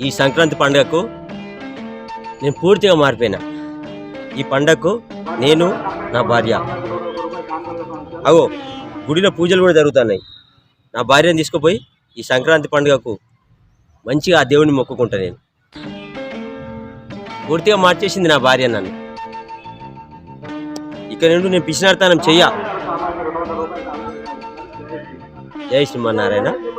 ఈ సంక్రాంతి పండుగకు నేను పూర్తిగా మారిపోయినా. ఈ పండగకు నేను నా భార్య. అగో గుడిలో పూజలు కూడా జరుగుతున్నాయి. నా భార్యను తీసుకుపోయి ఈ సంక్రాంతి పండుగకు మంచిగా ఆ దేవుడిని మొక్కుకుంటా నేను. పూర్తిగా మార్చేసింది నా భార్య నన్ను. ఇక్కడ నుండి నేను పిచ్చినార్థానం చెయ్య. జై శ్రీమన్నారాయణ.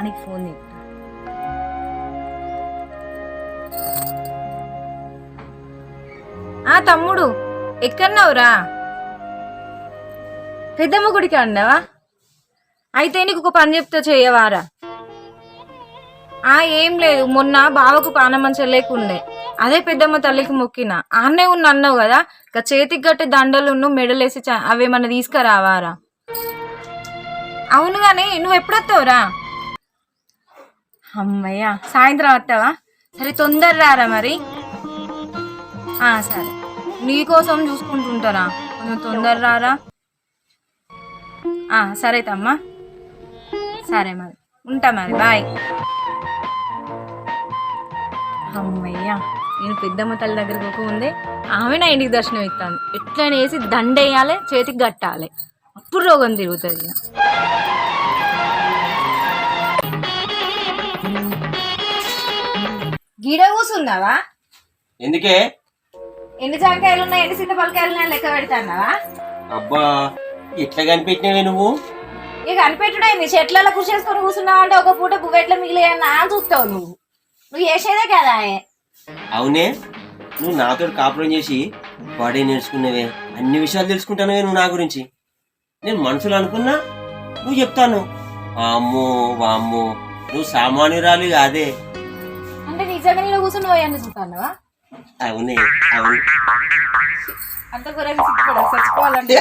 అని ఫోన్ ఆ తమ్ముడు ఎక్కడన్నావురా పెద్దమ్మ గుడికి అన్నావా? అయితే నీకు ఒక పని చెప్తా చేయవారా? ఆ ఏం లేదు మొన్న బావకు పానమంచం లేకుండే. అదే పెద్దమ్మ తల్లికి మొక్కిన. ఆనే ఉన్న అన్నావు కదా ఇక చేతికి గట్టే దండలున్ను మెడలేసి చ- అవేమన్నా తీసుకురావారా? అవును కానీ నువ్వు ఎప్పుడు వస్తావురా అమ్మయ్య. సాయంత్రం వస్తావా? సరే తొందర రారా మరి. ఆ, సరే. నీకోసం చూసుకుంటుంటారా కొంచెం తొందర రారా? ఆ, సరే తమ్మా. సరే మరి. ఉంటా మరి బాయ్. అమ్మయ్య నేను పెద్దమ్మ తల్లి దగ్గరికి పోకముందే ఉంది. ఆమె నా ఇంటికి దర్శనం ఇస్తాను. ఎట్లనేసి వేసి దండేయాలి చేతికి కట్టాలి. అప్పుడు రోగం తిరుగుతుంది గిడ కూసున్నావా ఎందుకే? ఎన్ని జాంకాయలు ఉన్నాయి ఎన్ని చింతపలకాయలు ఉన్నాయి లెక్క పెడతాన్నావా? అబ్బా ఎట్లా కనిపెట్టినవే నువ్వు? ఇక కనిపెట్టుడైంది చెట్లలో కృషి చేసుకొని కూర్చున్నావు అంటే ఒక పూట బువ్వెట్ల మిగిలిన చూస్తావు నువ్వు. నువ్వు చేసేదే కదా అవునే నువ్వు నాతో కాపురం చేసి బాడీ నేర్చుకున్నవే. అన్ని విషయాలు తెలుసుకుంటానవే నువ్వు నా గురించి. నేను మనసులో అనుకున్నా నువ్వు చెప్తాను. అమ్మో వామ్మో నువ్వు సామాన్యురాలు కాదే. నిజంగా నేను కూర్చున్నావు అన్ని చూస్తాన్నావా? అవునే అవును అంత చచ్చిపోవాలంటే.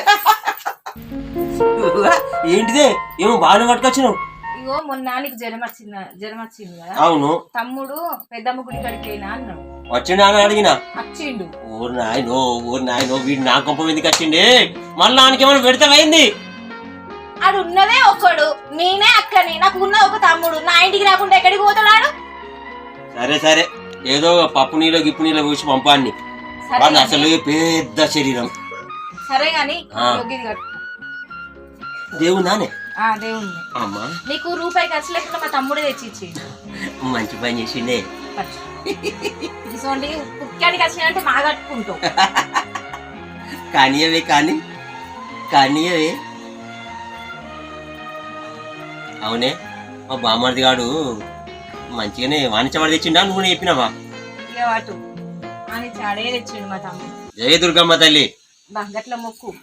ఏంటిదే? ఏమో బాగానే పట్టుకొచ్చినావు. ఇగో మొన్న నీకు జ్వరం వచ్చింది జ్వరం వచ్చింది కదా. అవును. తమ్ముడు పెద్దమ్మ గుడి కడికి అన్నాడు. వచ్చిండా అని అడిగినా? వచ్చిండు. ఓరు నాయనో ఓరు నాయనో వీడు నా కొంప ఎందుకు వచ్చిండే. మళ్ళీ నాన్నకి ఏమైనా పెడతామైంది ఆడు ఉన్నదే ఒక్కడు. నేనే అక్కని. నాకు ఉన్న ఒక తమ్ముడు. నా ఇంటికి రాకుండా ఎక్కడికి పోతాడు సరే సరే. ఏదో పప్పు నీళ్ళు గిప్పు నీళ్ళు పోసి పంపాన్ని. గాని- అసలు పెద్ద శరీరం. సరే గాని. దేవుడు నానే? అమ్మా. నీకు రూపాయి ఖర్చు లేకుండా మా తమ్ముడే తెచ్చి ఇచ్చి మంచి పని చేసిండే. ఇటువంటి కుక్కానికి వచ్చినంటే మా కట్టుకుంటావు కానీయవే కానీ కానీయవే. అవునే మా బామ్మర్ది గాడు మంచిగానే వాణిజ్యవాడు తెచ్చిండా? నువ్వు చెప్పినావా? అని చాడే తెచ్చిండు మా తమ్ముడు. జయ దుర్గమ్మ తల్లి. బా గట్ల మొక్కు.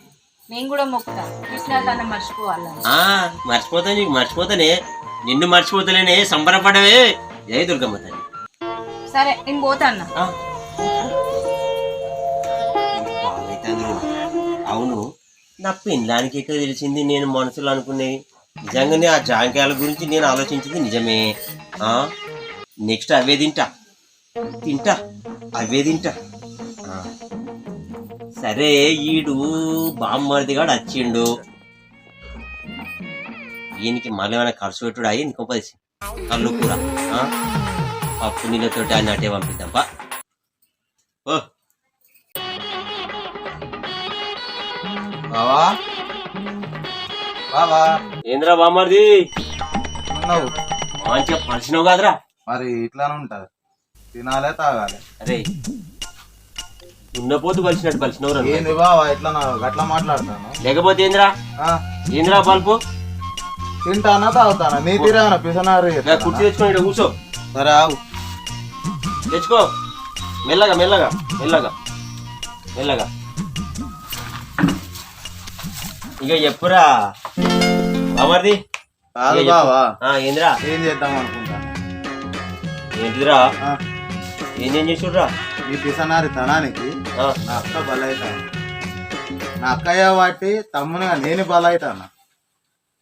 నేను కూడా మొక్కుతా. కృష్ణార్థాన్ని మర్చిపోవాలా? ఆ మర్చిపోతా నీకు మర్చిపోతానే. నిన్ను మర్చిపోతలేనే సంబరపడవే. జయ దుర్గమ్మ తల్లి. సరే నేను. బాగైతంద్రు. అవును నా పెళ్ళానికి ఎక్కడ తెలిసింది నేను మనసులో అనుకునేది నిజంగానే ఆ జాంకాయల గురించి నేను ఆలోచించింది నిజమే. ఆ? నెక్స్ట్ అవే తింటా. తింటా. అవే తింటా. ఆ. సరే ఈడు బామ్మర్దిగాడు వచ్చిండు ఈయనకి మళ్ళీ ఏమైనా ఖర్చు పెట్టుడు అయ్యి ఇంకొకసి కళ్ళు కూర. ఆ? పప్పు నీళ్ళతోటి ఆయన అటే పంపిద్దాం. ఓ. బావా. బావా. ఏంద్రా బామ్మర్ది? ఉన్నావు. మంచిగా పరిచినావు కాదురా. మరి ఇట్లానే ఉంటది. తినాలే తాగాలి. అరే ఉన్నపోతు కలిసినట్టు కలిసినవురా. ఏంది బావా ఇట్లా నా గట్లా మాట్లాడతాను? లేకపోతే ఏంద్రా? ఆ, ఏంద్రా బల్పు? తింటానా తాగుతానా? నీ తీరేమన్నా పిసనారు కుర్చీ తెచ్చుకొని ఇక్కడ కూర్చో. సరే ఆగు. తెచ్చుకో. మెల్లగా మెల్లగా మెల్లగా మెల్లగా. ఇక చెప్పురా. బామర్ది కాదు. బావా. ఏందిరా? ఏం చేద్దాం అనుకుంటా. ఏంటిదిరా? ఏం ఏం చేసుడ్రా ఈ పిసనారి తనానికి నా అక్క బలైతాను నా అక్కయ్య వాటి తమ్మునిగా నేను బలైతాను?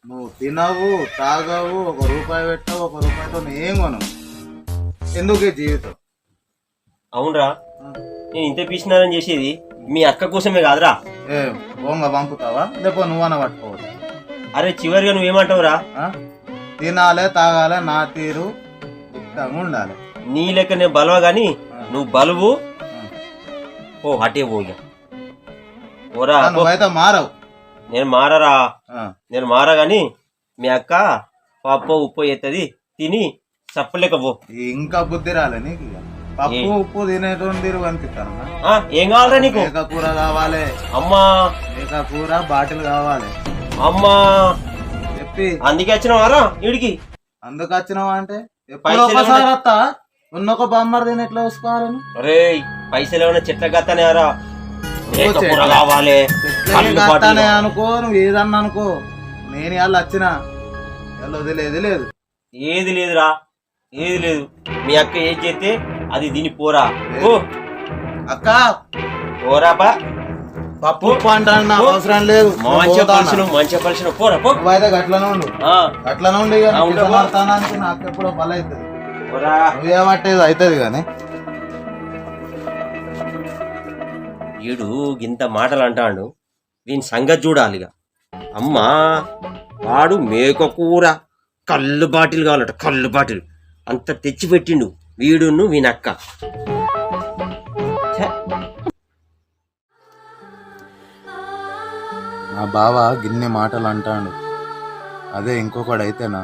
నువ్వు తినవు తాగవు ఒక రూపాయి పెట్టవు ఒక రూపాయితో ఏం కొను ఎందుకు జీవితం? అవునరా. నేను ఇంత పీసినారని చేసేది మీ అక్క కోసమే కాదురా. ఏ ఓంగ పంపుతావా? లేకపోతే నువ్వన్న పట్టుకోవచ్చు? అరే చివరిగా నువ్వేమంటావురా? తినాలే తాగాలే నా తీరు ఉండాలి. నీ లెక్క నేను బలవ గాని నువ్వు బలువు. ఓ అటే పో ఇక. ఓరా. నువ్వైతే మారవు. నేను మారరా. నేను మారా గాని మీ అక్క పప్పు ఉప్పు ఎత్తది తిని చప్పలేక పో. ఇంకా బుద్ధి రాలే నీకు. పప్పు ఉప్పు తినేటువంటి కనిపిస్తాను ఆ, ఏం కావాలరా నీకు? కూర కావాలి. అమ్మా. కూర బాటిల్ కావాలి. అమ్మా. చెప్పి. అందుకే వచ్చినావారా వీడికి అందుకు వచ్చినావా అంటే? ఎప్పుడు పైసలు ఒకసారి వస్తా ఉన్నొక బొమ్మర్ తిని ఎట్లా చూసుకోవాలని? అరే పైసలు ఏమైనా చెట్ల గత్తనేరా చెట్ల- కూర కావాలి. కళ్ళు. అనుకో నువ్వు ఏదన్నా అనుకో. నేను ఇవాళ వచ్చిన. ఇవాళ వదిలేదు లేదు. ఏది లేదురా. ఏది లేదు. మీ అక్క ఏం చేస్తే అది దీని పోరా. ఓ అక్క. పోరా బా పప్పు. అంటాను అవసరం లేదు. మంచిగా పలిసిన మంచిగా పలిసిన పోరా పో నువ్వైతే గట్లనే ఉండు. గట్లనే ఉండి ఇక. కిసనార్థానానికి నాకు ఎప్పుడో బల అవుతుంది. అవుతుంది కానీ. వీడు గింత మాటలు అంటాడు దీని సంగతి చూడాలి ఇక. అమ్మా వాడు మేక కూర కళ్ళు బాటిల్ కావాలట కళ్ళు బాటిల్. అంత తెచ్చి పెట్టిండు వీడును వీనక్క. నా బావ గిన్నె మాటలు అంటాడు అదే ఇంకొకడైతేనా?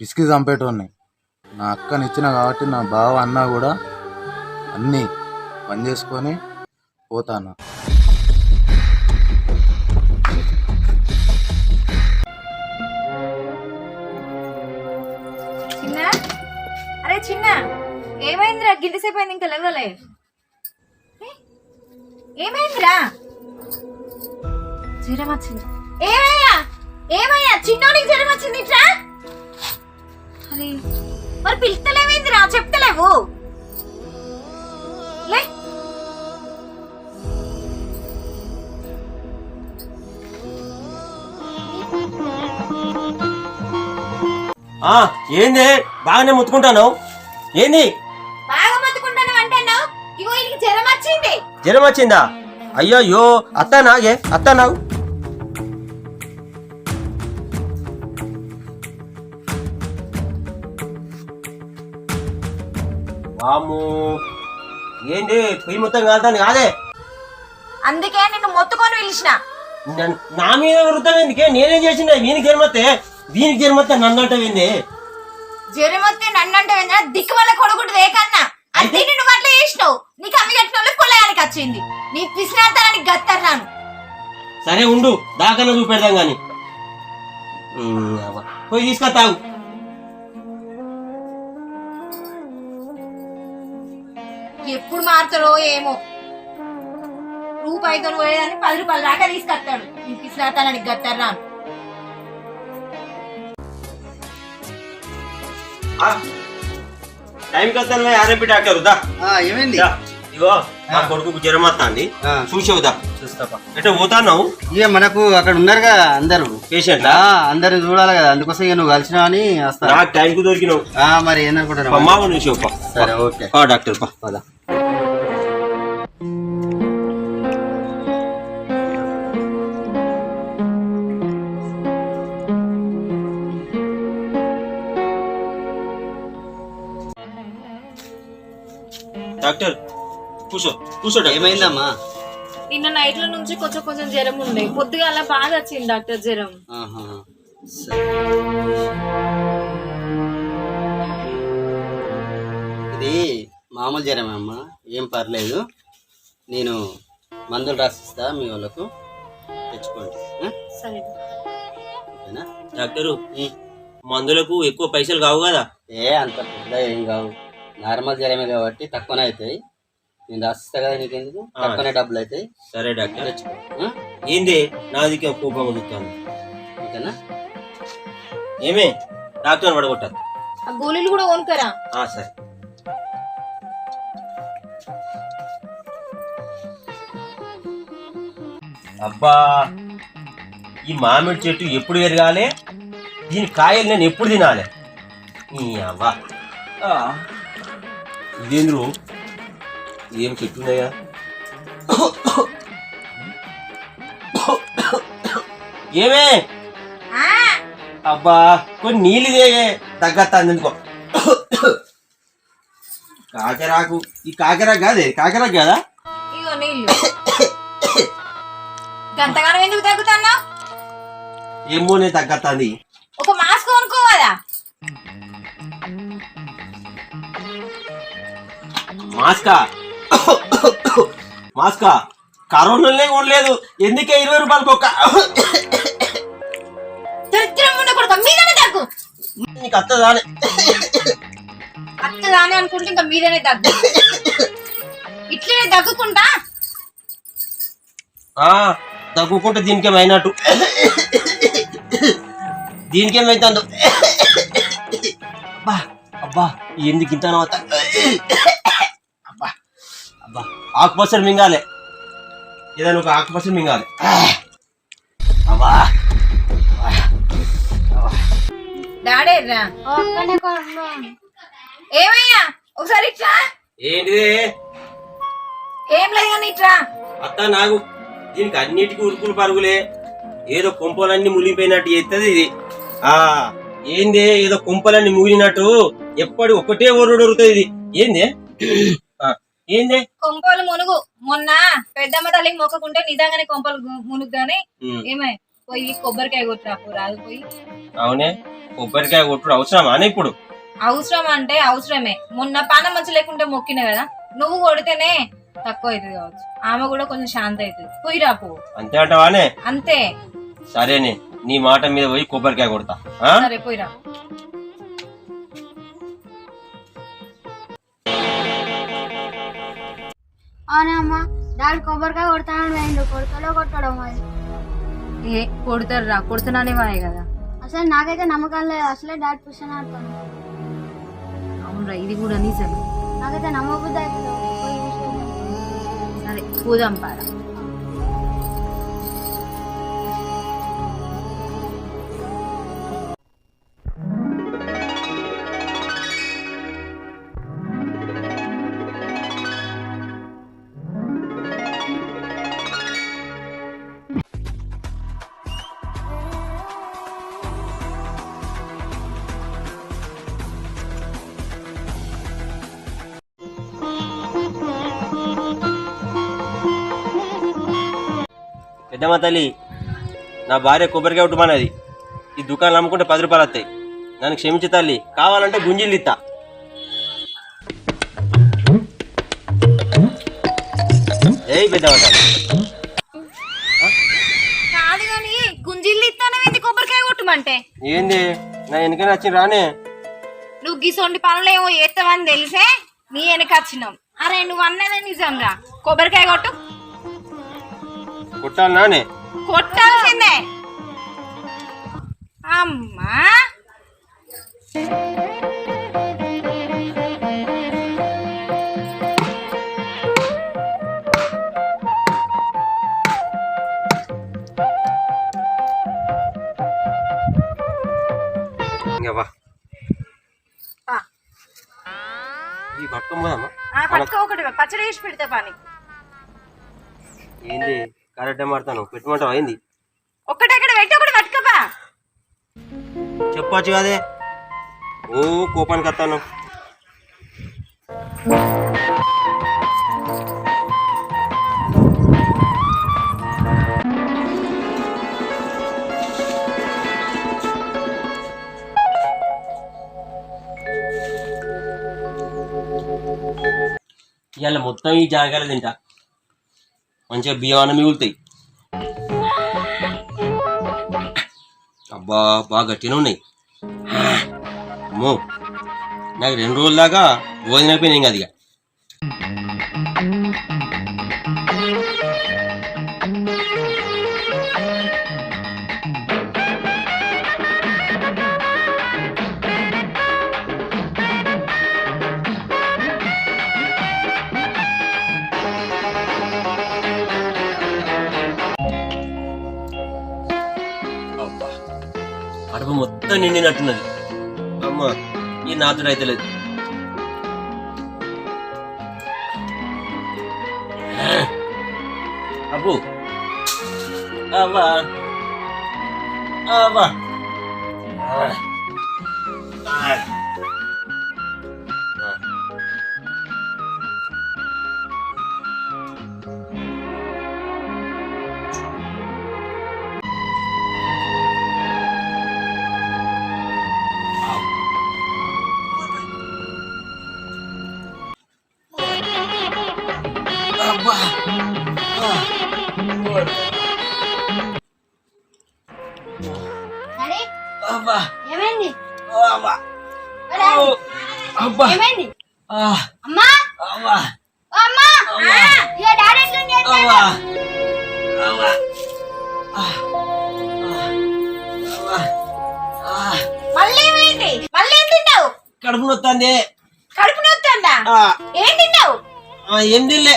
పిసికి చంపేటోన్ని నా అక్కనిచ్చిన కాబట్టి నా బావ అన్నా కూడా అన్నీ పని చేసుకొని పోతాను? చిన్న? అరే చిన్న! ఏమైందిరా? గిల్లిసేపు అయింది ఇంకా లేవలే. ఏమైందిరా? జ్వరం వచ్చింది ఏమయ్యా? ఏమయ్యా? చిన్నోడికి జ్వరం వచ్చింది ఇట్లా? అరే. మరి పిలుస్తలేమైందిరా చెప్తలేవు. లే. ఆ ఏంది? బాగానే ముత్తుకుంటాను? ఏంది? బాగా మత్తుకుంటాను అంటున్నావు ఇగో జ్వరం వచ్చింది జ్వరం వచ్చిందా అయ్యో అత్త నాగే అత్త నాగు వాము ఏంది పొయ్యి మొత్తం కాలుతాను కాదే? అందుకే నిన్ను మొత్తుకొని పిలిచిన. నా మీద వృత్తం ఎందుకే? నేనేం చేసిన వీనికి జన్మతే దీనికి జన్మతే నన్ను అంటావేంది జ్వరం వస్తే నన్ను అంటే దిక్కు వల్ల కొడుకుంటుంది ఏకన్నా అంటే నిన్ను అట్లా చేసినావు. నీకు అమ్మి కట్టిన వాళ్ళు కొలయానికి వచ్చింది. నీ పిసినార్థానికి గత్తర్రాను. సరే ఉండు దాకన్నా చూపెడదాం అవ్వ. పోయి తీసుకొస్తావు ఎప్పుడు మారుతారో ఏమో. రూపాయితో పోయేదాన్ని పది రూపాయల దాకా తీసుకొస్తాడు. నీ పిసినార్థానికి గత్తర్రాను టైంకి వస్తాను ఆర్ఎంపీ డాక్టర్ దా. ఏమైంది? దా. ఇగో మా కొడుకు జ్వరం వస్తుంది ఆ. చూసావుదా చూస్తాపా. ఎట్లా పోతాన్నావు? ఇక మనకు అక్కడ ఉన్నారుగా అందరు. పేషెంట్లా ఆ, అందరు చూడాలి కదా అందుకోసం ఇక నువ్వు కలిసినావు అని వస్తా. నాకు టైంకు దొరికినావు. ఆ, మరి. సరే ఓకే. పా డాక్టర్ పా. డాక్టర్ కూర్చో కూర్చో డాక్టర్. ఏమైందమ్మా? నిన్న నైట్లో నుంచి కొంచెం కొంచెం జ్వరం ఉండే. పొద్దుగాల బాగా వచ్చింది డాక్టర్ జ్వరం. ఇది మామూలు జ్వరమే అమ్మా. ఏం పర్లేదు. నేను మందులు రాసిస్తా మీ వాళ్ళకు. తెచ్చుకోండి? సరే. ఓకేనా? డాక్టరు. మందులకు ఎక్కువ పైసలు కావు కదా? ఏ అంత పెద్ద ఏం కావు. నార్మల్ జ్వరమే కాబట్టి తక్కువనే అవుతాయి. నేను రాసిస్తా కదా నీకెందుకు. తక్కువనే డబ్బులు అవుతాయి. సరే డాక్టర్. తెచ్చుకో? ఏంది? నాదికే కోపం వదులుతాను ఓకేనా ఏమే? డాక్టర్ పడగొట్టారు ఆ గోళీలు కూడా కొనుక్కరా? ఆ, సరే. అబ్బా ఈ మామిడి చెట్టు ఎప్పుడు ఎరగాలి? దీని కాయలు నేను ఎప్పుడు తినాలి? అవ్వా. ఆ, ఇదేంద్రు? ఏం చెట్టు ఉన్నాయా ఏమే అబ్బా కొన్ని నీళ్ళు ఇదే తగ్గత్తాంది ఎందుకో కాకరాకు ఈ కాకరాకు కాదే కాకరాకు కదా? ఇగో నీళ్ళు. గంతగానం ఎందుకు తగ్గుతున్నావు? ఏమో నేను తగ్గత్తాంది. ఒక మాస్క్ కొనుక్కోవాలా? మాస్కా. మాస్కా. కరోనాలే ఉండలేదు ఎందుకే ఇరవై రూపాయలకు ఒక్క నీకు అత్తదానే అత్తదాని అనుకుంటే ఇంకా మీదనే తగ్గు. ఇట్లనే తగ్గుకుంటా? ఆ, తగ్గుకుంటే దీనికేమైనట్టు దీనికేమైతుందో అబ్బా అబ్బా ఎందుకు ఇంత అబ్బా ఆకుపచ్చడి మింగాలి. ఏదైనా ఒక ఆకుపచ్చడి మింగాలి. అబ్బా. ఏమయ్యా? ఒకసారి ఇట్లా ఏంటిది? ఏం లేదు కానీ ఇట్లా అత్త నాకు దీనికి అన్నిటికీ ఉరుకులు పరుగులే. ఏదో కుంపలన్నీ మునిగిపోయినట్టు చేస్తుంది ఇది. ఆ ఏంది? ఏదో కుంపలన్నీ ముగిలినట్టు. ఎప్పటి ఒకటే ఒరుడు ఉరుకుతుంది ఇది. ఏంది? ఏంది? కొంపలు మునుగు. మొన్న పెద్దమ్మ తల్లికి మొక్కకుంటే నిజంగానే కొంపలు గు- మునుగుగానే ఉమ్, ఏమై? పోయి కొబ్బరికాయ కొట్టురాపు రాదు పోయి. అవునే? కొబ్బరికాయ కొట్టుడు అవసరమా ఇప్పుడు? అవసరం అంటే అవసరమే. మొన్న పానం మంచి లేకుంటే మొక్కిన కదా. నువ్వు కొడితేనే తక్కువ అవుతుంది కావచ్చు. ఆమె కూడా కొంచెం శాంతి అవుతుంది పోయి రాపు అంతే అంటావానే? అంతే. సరేనే. నీ మాట మీద పోయి కొబ్బరికాయ కొడతా? సరే పోయి రా అవునా అమ్మ? డాడీ కొబ్బరికాయ కొడతానని వేయండు కొడతలో కొట్టడం అది ఏ కొడతారు రా కొడుతున్నానే వాయే కదా. అసలు నాకైతే నమ్మకం లేదు. అసలే డాడీ పుష్ణ ఆడతాను. అవునరా ఇది కూడా నిజమే నాకైతే నమ్మబుద్ధి అవుతుంది. సరే పోదాం పారా. పెద్దమ్మ తల్లి నా భార్య కొబ్బరికాయ కొట్టుమన్నది ఈ దుకాణం అమ్ముకుంటే పది రూపాయలు వస్తాయి. నన్ను క్షమించు తల్లి కావాలంటే గుంజిళ్ళు ఇస్తా ఏయ్ పెద్దమ్మ తల్లి. కాదు కానీ గుంజిల్లు ఇస్తానవేంది కొబ్బరికాయ కొట్టమంటే? ఏంది? నా వెనకనే వచ్చిన రానే. నువ్వు గిసొంటి పనులు ఏమో చేస్తావని తెలిసే నీ వెనక వచ్చినాం. అరే నువ్వు అన్నదే నిజం రా కొబ్బరికాయ కొట్టు. కొట్టాలి కొట్టాల్సిందే. అమ్మా. పెట్టమంటావు అయింది. ఒక్కటి అక్కడ పెట్టి ఒకటి పట్టుకోపా. చెప్పచ్చు కదే. ఓ కోపానికి వస్తాను ఇవాళ మొత్తం ఈ జాగాలు తింటా. మంచిగా బియ్యం మిగులుతాయి. అబ్బా బాగా గట్టిగా ఉన్నాయి అమ్మో. నాకు రెండు రోజుల దాకా భోజనం అయిపోయినాయి అది ఇక నిండినట్టున్నది. అమ్మ ఈ నాతో అయితే లేదు. అబ్బు. అవ్వా. అవ్వా. అబ్బా కడుపు నొత్తంది కడుపు నొత్తందా ఏం తిన్నావు? ఏం తినలే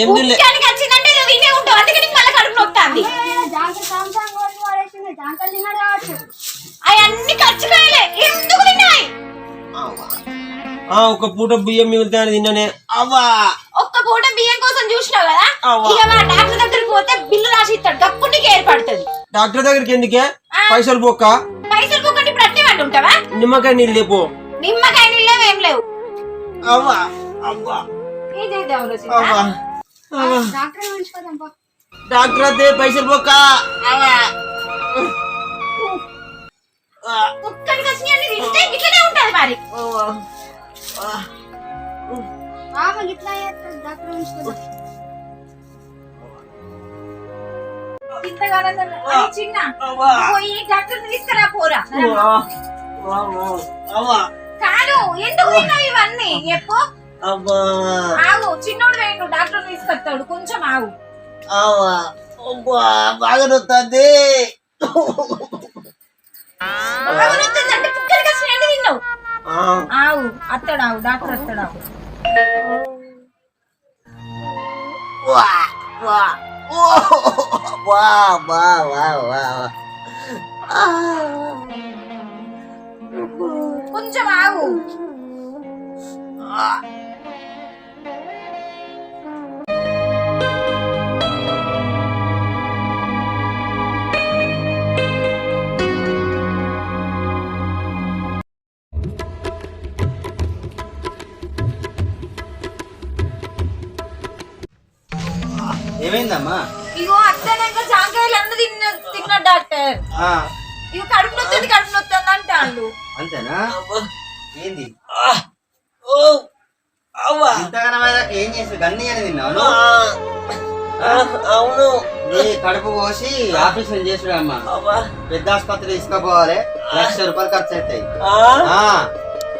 ఏం తినలే. వచ్చిందంటే తినే ఉంటావు అందుకే నీకు మళ్ళీ కడుపు నొత్తంది అవన్నీ ఖర్చు కాయలే ఎందుకు తిన్నాయి? ఒక పూట బియ్యం మిగులుతాయని తిన్నానే. అవ్వా. ఒక్క పూట బియ్యం కోసం చూసినావు కదా? అవ్వ. ఇక మా డాక్టర్ దగ్గరికి పోతే బిల్లు రాసి ఇస్తాడు గప్పుడు నీకు ఏర్పడుతుంది. డాక్టర్ దగ్గరికి ఎందుకే? పైసలు పోక్క? పైసలు పోకండి ఇప్పుడు అట్టే ఉంటావా? నిమ్మకాయ నీళ్ళు లేపు. నిమ్మకాయ నీళ్ళు లేవు, ఏం లేవు. అవ్వా అవ్వా. ఏం చేద్దాం అవ్వా డాక్టర్ పిలుచుకోదాం పో. డాక్టర్ అదే పైసలు పోక్క అవ్వా. ఆ, కుక్కడికి వచ్చిన తింటే ఇట్లనే ఉంటది మరి. ఇట్లా డాక్టర్ పిలుచుకోదాం చిన్న. పోయి డాక్టర్ తీసుకురా పోరా. కాదు ఎందుకు తిన్నావు ఇవన్నీ ఎప్పు అవ్వా. ఆగు చిన్నోడు వేయండు డాక్టర్ తీసుకొస్తాడు కొంచెం ఆగు అవ్వా. అవ్వా. బాగా నొత్తంది బాగుంటుందంటే కుక్కడికి వచ్చిన ఎండు తిన్నావు ఆ, ఆగు అత్తడు ఆగు డాక్టర్ అత్తడు ఆగు వా, వా. వా, వా, వా, వా. కొంచెం ఆగు. ఏమైందమ్మా? ఇగో అత్తనంగా జాంకాయలు అన్న తిన్న తిన్నాడు డాక్టర్. ఇగో కడుపు నొత్తుంది కడుపు నొత్తుంది అంటాడు. అంతేనా. ఏంది? ఆ. ఓ. అవ్వా. ఇంతగానో ఏం చేసి గన్ని అని తిన్నావు అవును. నీ కడుపు కోసి ఆపరేషన్ చేసుడు అమ్మా. అవ్వా. పెద్ద ఆసుపత్రి తీసుకుపోవాలి. లక్ష రూపాయలు ఖర్చు అవుతాయి ఆ. ఆ,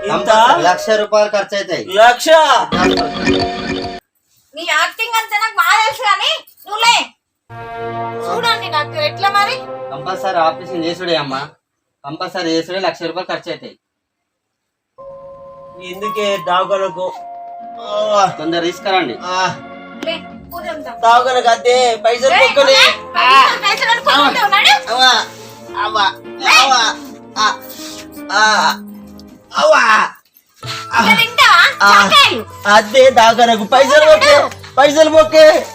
ఇంత? కంపల్సరీ లక్ష రూపాయలు ఖర్చు అవుతాయి లక్ష? నీ యాక్టింగ్ అంతా నాకు బాగా తెలుసు కానీ నువ్వులే. చూడండి డాక్టర్ ఎట్లా మరి? కంపల్సరీ ఆపరేషన్ చేసుడే అమ్మా. కంపల్సరీ చేసుడే లక్ష రూపాయలు ఖర్చు అవుతాయి. ఎందుకే దావకనకు తొందర తీసుకురండి. దావకనకు అదే పైసలు ఏయ్, పొక్కనే పైసలు- పైసలు. అవ్వా. అవ్వా. అవ్వా. అదే మొక్కే పైసలు మొక్కే